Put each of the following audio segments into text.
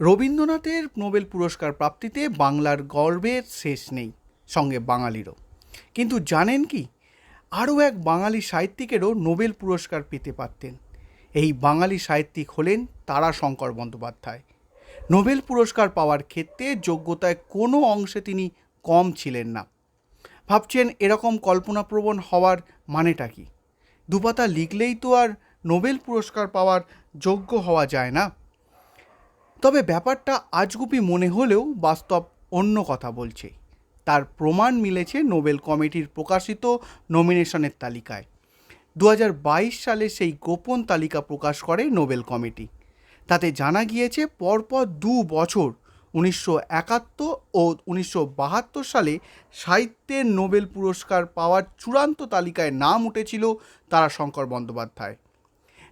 রবীন্দ্রনাথের নোবেল পুরস্কার প্রাপ্তিতে বাংলার গর্বের শেষ নেই সঙ্গে বাঙালিরও। কিন্তু জানেন কি? আরও এক বাঙালি সাহিত্যিকেরও নোবেল পুরস্কার পেতে পারতেন। এই বাঙালি সাহিত্যিক হলেন তারাশঙ্কর বন্দ্যোপাধ্যায়। নোবেল পুরস্কার পাওয়ার ক্ষেত্রে যোগ্যতায় কোনো অংশে তিনি কম ছিলেন না। ভাবছেন এরকম কল্পনাপ্রবণ হওয়ার মানেটা কি? দুপাতা লিখলেই তো আর নোবেল পুরস্কার পাওয়ার যোগ্য হওয়া যায় না। তবে ব্যাপারটা আজগুপি মনে হলেও বাস্তব অন্য কথা বলছে। তার প্রমাণ মিলেছে নোবেল কমিটির প্রকাশিত নমিনেশনের তালিকায়। দু হাজার বাইশ সালে সেই গোপন তালিকা প্রকাশ করে নোবেল কমিটি। তাতে জানা গিয়েছে পরপর দু বছর, উনিশশো একাত্তর ও উনিশশো বাহাত্তর সালে সাহিত্যের নোবেল পুরস্কার পাওয়ার চূড়ান্ত তালিকায় নাম উঠেছিল তারাশঙ্কর বন্দ্যোপাধ্যায়।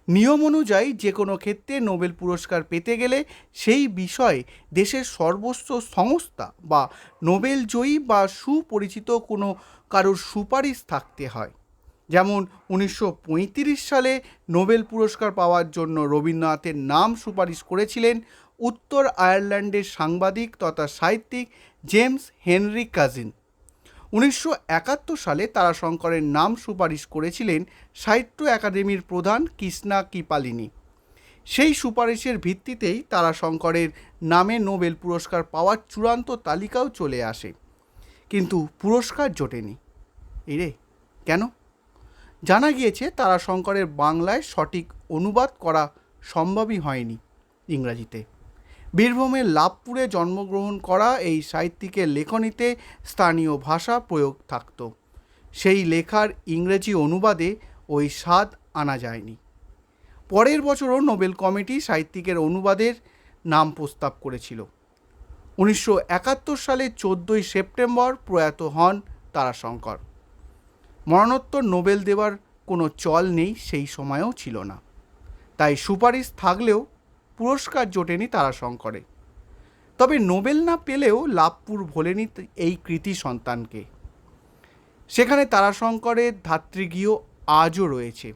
নিয়ম অনুযায়ী যে কোনো ক্ষেত্রে নোবেল পুরস্কার পেতে গেলে সেই বিষয়ে দেশের সর্বোচ্চ সংস্থা বা নোবেল জয়ী বা সুপরিচিত কোনো কারোর সুপারিশ থাকতে হয়। যেমন উনিশশো পঁয়ত্রিশ সালে নোবেল পুরস্কার পাওয়ার জন্য রবীন্দ্রনাথের নাম সুপারিশ করেছিলেন উত্তর আয়ারল্যান্ডের সাংবাদিক তথা সাহিত্যিক জেমস হেনরি কাজিন। উনিশশো একাত্তর সালে তারাশঙ্করের নাম সুপারিশ করেছিলেন সাহিত্য একাডেমির প্রধান কৃষ্ণা কিপালিনী। সেই সুপারিশের ভিত্তিতেই তারাশঙ্করের নামে নোবেল পুরস্কার পাওয়ার চূড়ান্ত তালিকাও চলে আসে। কিন্তু পুরস্কার জোটেনি। এরে, কেন? জানা গিয়েছে তারাশঙ্করের বাংলায় সঠিক অনুবাদ করা সম্ভবই হয়নি ইংরাজিতে। বীরভূমের লাভপুরে জন্মগ্রহণ করা এই সাহিত্যিকের লেখনীতে স্থানীয় ভাষা প্রয়োগ থাকত। সেই লেখার ইংরেজি অনুবাদে ওই স্বাদ আনা যায়নি। পরের বছরও নোবেল কমিটি সাহিত্যিকের অনুবাদের নাম প্রস্তাব করেছিল। উনিশশো একাত্তর সালে চোদ্দোই সেপ্টেম্বর প্রয়াত হন তারাশঙ্কর। মরণোত্তর নোবেল দেওয়ার কোনো চল নেই সেই সময়েও ছিল না। তাই সুপারিশ থাকলেও পুরস্কার জোটেনি তারাশঙ্করে। তবে নোবেল না পেলেও লাভপুর ভোলেনি এই কৃতি সন্তানকে। সেখানে তারাশঙ্করের ধাত্রীগৃহ আজও রয়েছে।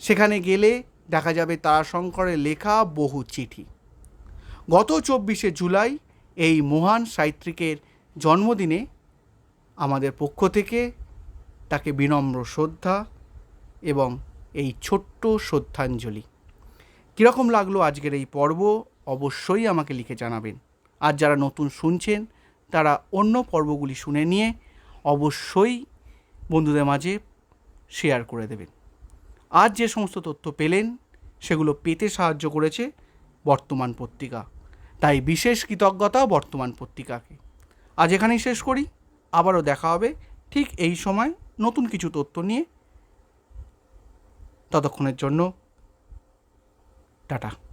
সেখানে গেলে দেখা যাবে তারাশঙ্করের লেখা বহু চিঠি। গত চব্বিশে জুলাই এই মহান সাহিত্যিকের জন্মদিনে আমাদের পক্ষ থেকে তাকে বিনম্র শ্রদ্ধা এবং এই ছোট্ট শ্রদ্ধাঞ্জলি। কীরকম লাগল আজকের এই পর্ব? অবশ্যই আমাকে লিখে জানাবেন। আর যারা নতুন শুনছেন, তারা অন্য পর্বগুলি শুনে নিয়ে অবশ্যই বন্ধুদের মাঝে শেয়ার করে দেবেন। আজ যে সমস্ত তথ্য পেলেন, সেগুলো পেতে সাহায্য করেছে বর্তমান পত্রিকা। তাই বিশেষ কৃতজ্ঞতা বর্তমান পত্রিকাকে। আজ এখানেই শেষ করি। আবারও দেখা হবে ঠিক এই সময় নতুন কিছু তথ্য নিয়ে। ততক্ষণের জন্য 这儿